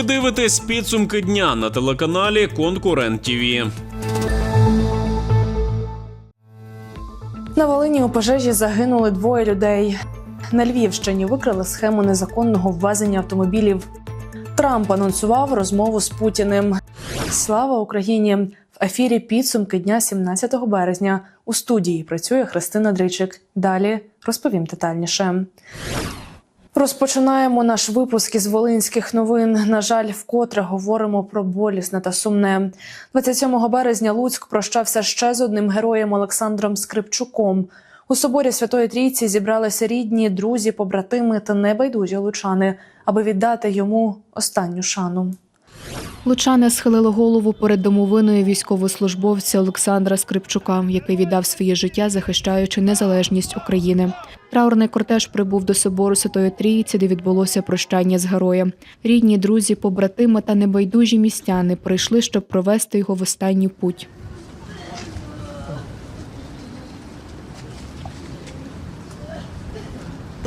Ви дивитесь підсумки дня на телеканалі Конкурент ТІВІ. На Волині у пожежі загинули двоє людей. На Львівщині викрили схему незаконного ввезення автомобілів. Трамп анонсував розмову з Путіним. Слава Україні! В ефірі підсумки дня 17 березня. У студії працює Христина Дричик. Далі розповім детальніше. Розпочинаємо наш випуск із волинських новин. На жаль, вкотре говоримо про болісне та сумне. 27 березня Луцьк прощався ще з одним героєм Олександром Скрипчуком. У соборі Святої Трійці зібралися рідні, друзі, побратими та небайдужі лучани, аби віддати йому останню шану. Лучани схилили голову перед домовиною військовослужбовця Олександра Скрипчука, який віддав своє життя, захищаючи незалежність України. Траурний кортеж прибув до собору Святої Трійці, де відбулося прощання з героєм. Рідні, друзі, побратими та небайдужі містяни прийшли, щоб провести його в останню путь.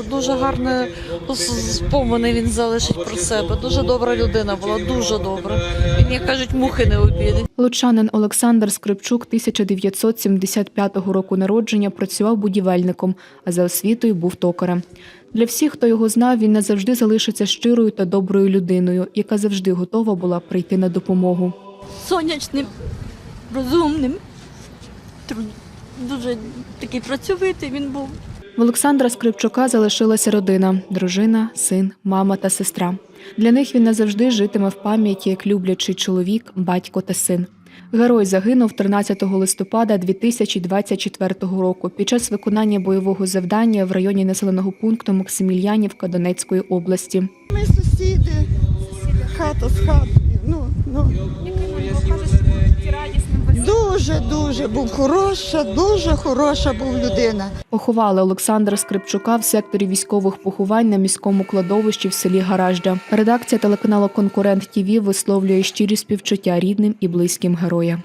Дуже гарне спомини він залишить про себе. Дуже добра людина була, дуже добра. Він, як кажуть, мухи не обідить. Лучанин Олександр Скрипчук 1975 року народження працював будівельником, а за освітою був токарем. Для всіх, хто його знав, він назавжди залишиться щирою та доброю людиною, яка завжди готова була прийти на допомогу. сонячним, розумним, дуже такий працьовитий він був. В Олександра Скрипчука залишилася родина, дружина, син, мама та сестра. Для них він назавжди житиме в пам'яті як люблячий чоловік, батько та син. Герой загинув 13 листопада 2024 року під час виконання бойового завдання в районі населеного пункту Максимільянівка Донецької області. Ми сусіди, хата з хатою. Ну, ну. Дуже, дуже був хороша, дуже хороша був людина. Поховали Олександра Скрипчука в секторі військових поховань на міському кладовищі в селі Гаражда. Редакція телеканалу Конкурент ТІВІ висловлює щирі співчуття рідним і близьким героя.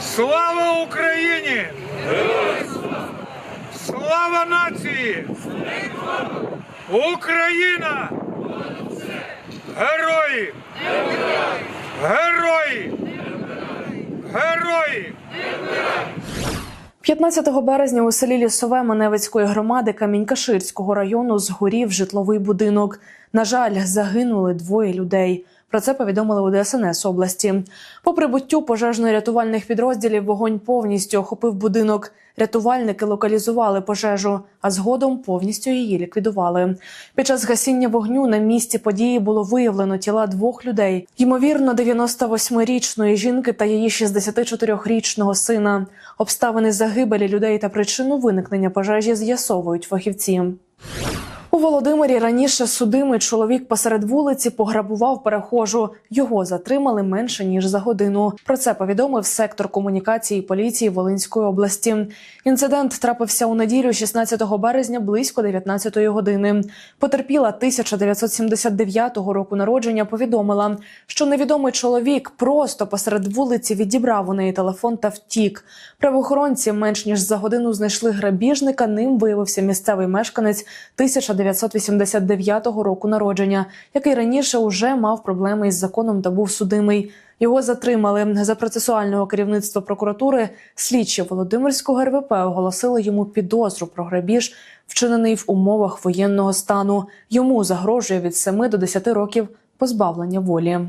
Слава Україні! Слава нації! Україна! Герої! Герої! Герої! 15 березня у селі Лісове Маневицької громади Камінь-Каширського району згорів житловий будинок. На жаль, загинули двоє людей. Про це повідомили у ДСНС області. По прибуттю пожежно-рятувальних підрозділів вогонь повністю охопив будинок. Рятувальники локалізували пожежу, а згодом повністю її ліквідували. Під час гасіння вогню на місці події було виявлено тіла двох людей: ймовірно, 98-річної жінки та її 64-річного сина. Обставини загибелі людей та причину виникнення пожежі з'ясовують фахівці. У Володимирі раніше судимий чоловік посеред вулиці пограбував перехожу. Його затримали менше ніж за годину. Про це повідомив сектор комунікації поліції Волинської області. Інцидент трапився у неділю, 16 березня, близько 19 години. Потерпіла 1979 року народження. Повідомила, що невідомий чоловік просто посеред вулиці відібрав у неї телефон та втік. Правоохоронці менш ніж за годину знайшли грабіжника. Ним виявився місцевий мешканець 1989 року народження, який раніше уже мав проблеми із законом та був судимий. Його затримали за процесуального керівництва прокуратури. Слідчі Володимирського РВП оголосили йому підозру про грабіж, вчинений в умовах воєнного стану. Йому загрожує від 7 до 10 років позбавлення волі.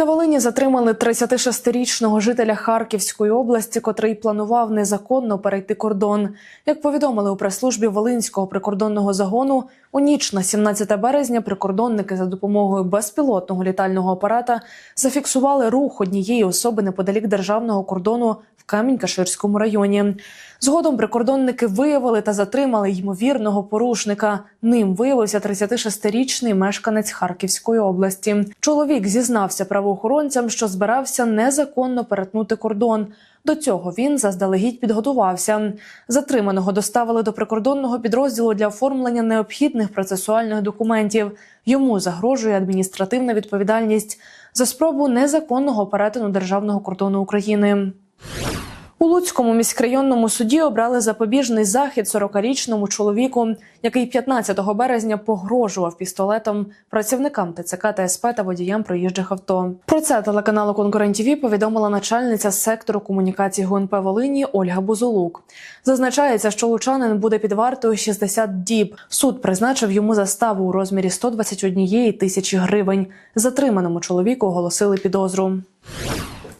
На Волині затримали 36-річного жителя Харківської області, котрий планував незаконно перейти кордон. Як повідомили у прес-службі Волинського прикордонного загону, у ніч на 17 березня прикордонники за допомогою безпілотного літального апарата зафіксували рух однієї особи неподалік державного кордону в Камінь-Каширському районі. Згодом прикордонники виявили та затримали ймовірного порушника. Ним виявився 36-річний мешканець Харківської області. Чоловік зізнався правоохоронцям, що збирався незаконно перетнути кордон. До цього він заздалегідь підготувався. Затриманого доставили до прикордонного підрозділу для оформлення необхідних процесуальних документів. Йому загрожує адміністративна відповідальність за спробу незаконного перетину державного кордону України. У Луцькому міськрайонному суді обрали запобіжний захід 40-річному чоловіку, який 15 березня погрожував пістолетом працівникам ТЦК та СП та водіям проїжджих авто. Про це телеканалу Конкурент ТВ повідомила начальниця сектору комунікації ГУНП Волині Ольга Бузулук. Зазначається, що лучанин буде під вартою 60 діб. Суд призначив йому заставу у розмірі 121 тисячі гривень. Затриманому чоловіку оголосили підозру.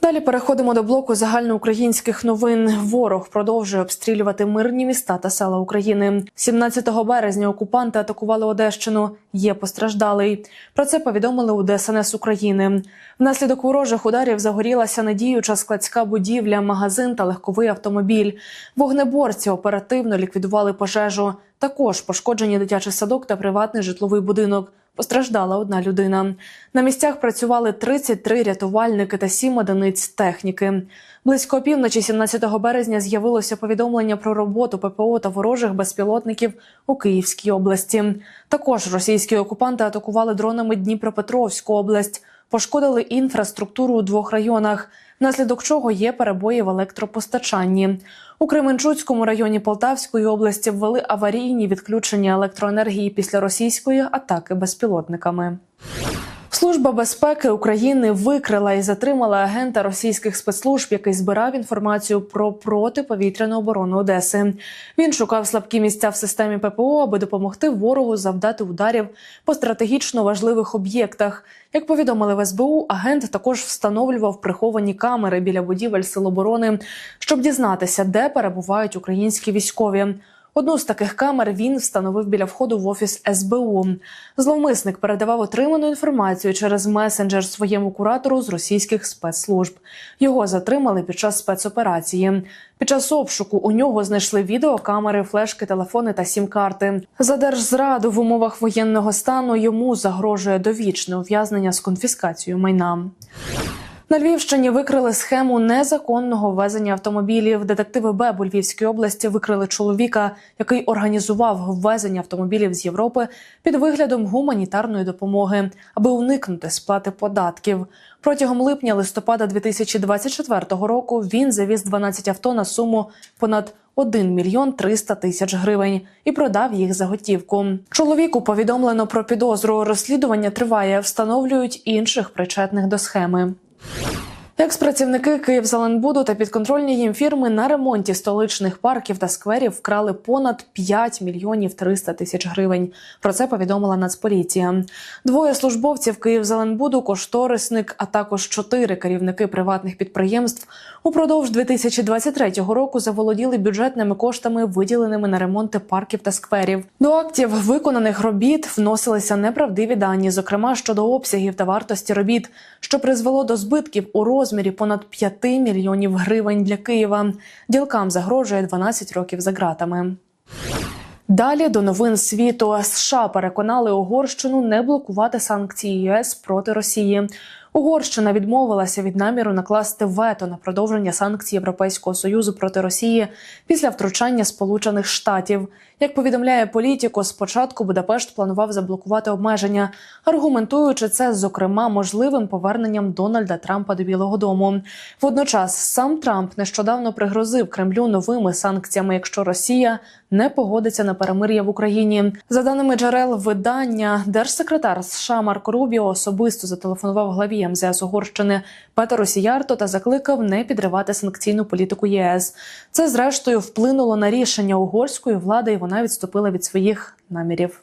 Далі переходимо до блоку загальноукраїнських новин. Ворог продовжує обстрілювати мирні міста та села України. 17 березня окупанти атакували Одещину. Є постраждалий. Про це повідомили у ДСНС України. Внаслідок ворожих ударів загорілася недіюча складська будівля, магазин та легковий автомобіль. Вогнеборці оперативно ліквідували пожежу. Також пошкоджені дитячий садок та приватний житловий будинок. Постраждала одна людина. На місцях працювали 33 рятувальники та 7 одиниць техніки. Близько опівночі 17 березня з'явилося повідомлення про роботу ППО та ворожих безпілотників у Київській області. Також російські окупанти атакували дронами Дніпропетровську область, пошкодили інфраструктуру у двох районах, внаслідок чого є перебої в електропостачанні. У Кременчуцькому районі Полтавської області ввели аварійні відключення електроенергії після російської атаки безпілотниками. Служба безпеки України викрила і затримала агента російських спецслужб, який збирав інформацію про протиповітряну оборону Одеси. Він шукав слабкі місця в системі ППО, аби допомогти ворогу завдати ударів по стратегічно важливих об'єктах. Як повідомили в СБУ, агент також встановлював приховані камери біля будівель Сил оборони, щоб дізнатися, де перебувають українські військові. Одну з таких камер він встановив біля входу в офіс СБУ. Зловмисник передавав отриману інформацію через месенджер своєму куратору з російських спецслужб. Його затримали під час спецоперації. Під час обшуку у нього знайшли відеокамери, флешки, телефони та сім-карти. За держзраду в умовах воєнного стану йому загрожує довічне ув'язнення з конфіскацією майна. На Львівщині викрили схему незаконного ввезення автомобілів. Детективи БЕБ у Львівській області викрили чоловіка, який організував ввезення автомобілів з Європи під виглядом гуманітарної допомоги, аби уникнути сплати податків. Протягом липня-листопада 2024 року він завіз 12 авто на суму понад 1 мільйон 300 тисяч гривень і продав їх за готівку. Чоловіку повідомлено про підозру. Розслідування триває, встановлюють інших причетних до схеми. you Експрацівники Київзеленбуду та підконтрольні їм фірми на ремонті столичних парків та скверів вкрали понад 5 мільйонів 300 тисяч гривень. Про це повідомила Нацполіція. Двоє службовців Київзеленбуду, кошторисник, а також чотири керівники приватних підприємств упродовж 2023 року заволоділи бюджетними коштами, виділеними на ремонти парків та скверів. До актів виконаних робіт вносилися неправдиві дані, зокрема щодо обсягів та вартості робіт, що призвело до збитків у розмірі понад 5 мільйонів гривень для Києва. Ділкам загрожує 12 років за ґратами. Далі до новин світу США переконали Угорщину не блокувати санкції ЄС проти Росії. Угорщина відмовилася від наміру накласти вето на продовження санкцій Європейського союзу проти Росії після втручання Сполучених Штатів. Як повідомляє політико, спочатку Будапешт планував заблокувати обмеження, аргументуючи це, зокрема, можливим поверненням Дональда Трампа до Білого Дому. Водночас сам Трамп нещодавно пригрозив Кремлю новими санкціями, якщо Росія не погодиться на перемир'я в Україні. За даними джерел видання, держсекретар США Марко Рубіо особисто зателефонував главі МЗС Угорщини Петеру Сіярто та закликав не підривати санкційну політику ЄС. Це зрештою вплинуло на рішення угорської влади, і вона відступила від своїх намірів.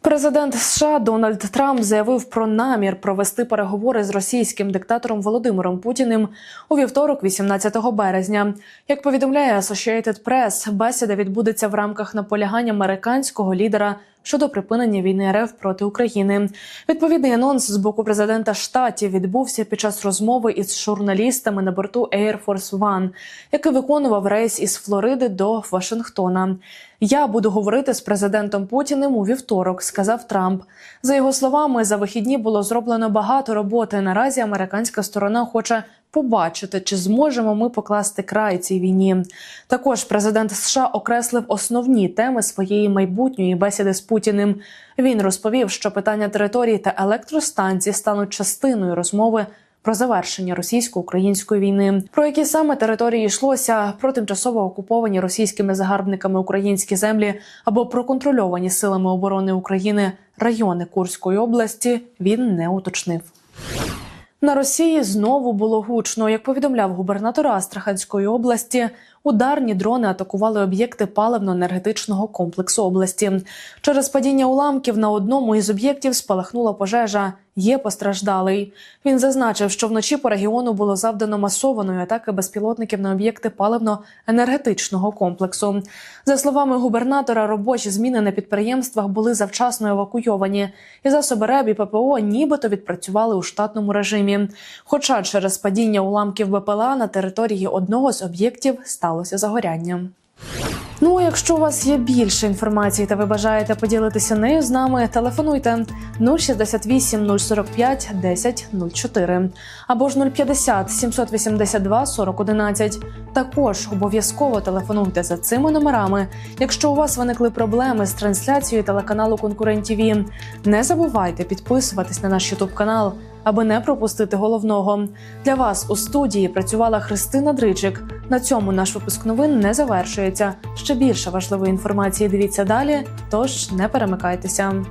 Президент США Дональд Трамп заявив про намір провести переговори з російським диктатором Володимиром Путіним у вівторок, 18 березня. Як повідомляє Associated Press, бесіда відбудеться в рамках наполягань американського лідера щодо припинення війни РФ проти України. Відповідний анонс з боку президента штатів відбувся під час розмови із журналістами на борту Air Force One, який виконував рейс із Флориди до Вашингтона. Я буду говорити з президентом Путіним у вівторок, сказав Трамп. За його словами, за вихідні було зроблено багато роботи. Наразі американська сторона хоче побачити, чи зможемо ми покласти край цій війні. Також президент США окреслив основні теми своєї майбутньої бесіди з Путіним. Він розповів, що питання території та електростанцій стануть частиною розмови про завершення російсько-української війни. Про які саме території йшлося про тимчасово окуповані російськими загарбниками українські землі або про контрольовані силами оборони України райони Курської області. Він не уточнив. На Росії знову було гучно. Як повідомляв губернатор Астраханської області, ударні дрони атакували об'єкти паливно-енергетичного комплексу області. Через падіння уламків на одному із об'єктів спалахнула пожежа. Є постраждалий. Він зазначив, що вночі по регіону було завдано масованої атаки безпілотників на об'єкти паливно-енергетичного комплексу. За словами губернатора, робочі зміни на підприємствах були завчасно евакуйовані, і засоби РЕБ і ППО нібито відпрацювали у штатному режимі. Хоча через падіння уламків БПЛА на території одного з об'єктів сталося загоряння. Ну, а якщо у вас є більше інформації та ви бажаєте поділитися нею з нами, телефонуйте 068 045 10 04 або ж 050 782 40 11. Також обов'язково телефонуйте за цими номерами, якщо у вас виникли проблеми з трансляцією телеканалу Конкурент ТВ. Не забувайте підписуватись на наш Ютуб канал, аби не пропустити головного. Для вас у студії працювала Христина Дричик. На цьому наш випуск новин не завершується. Ще більше важливої інформації дивіться далі, тож не перемикайтеся.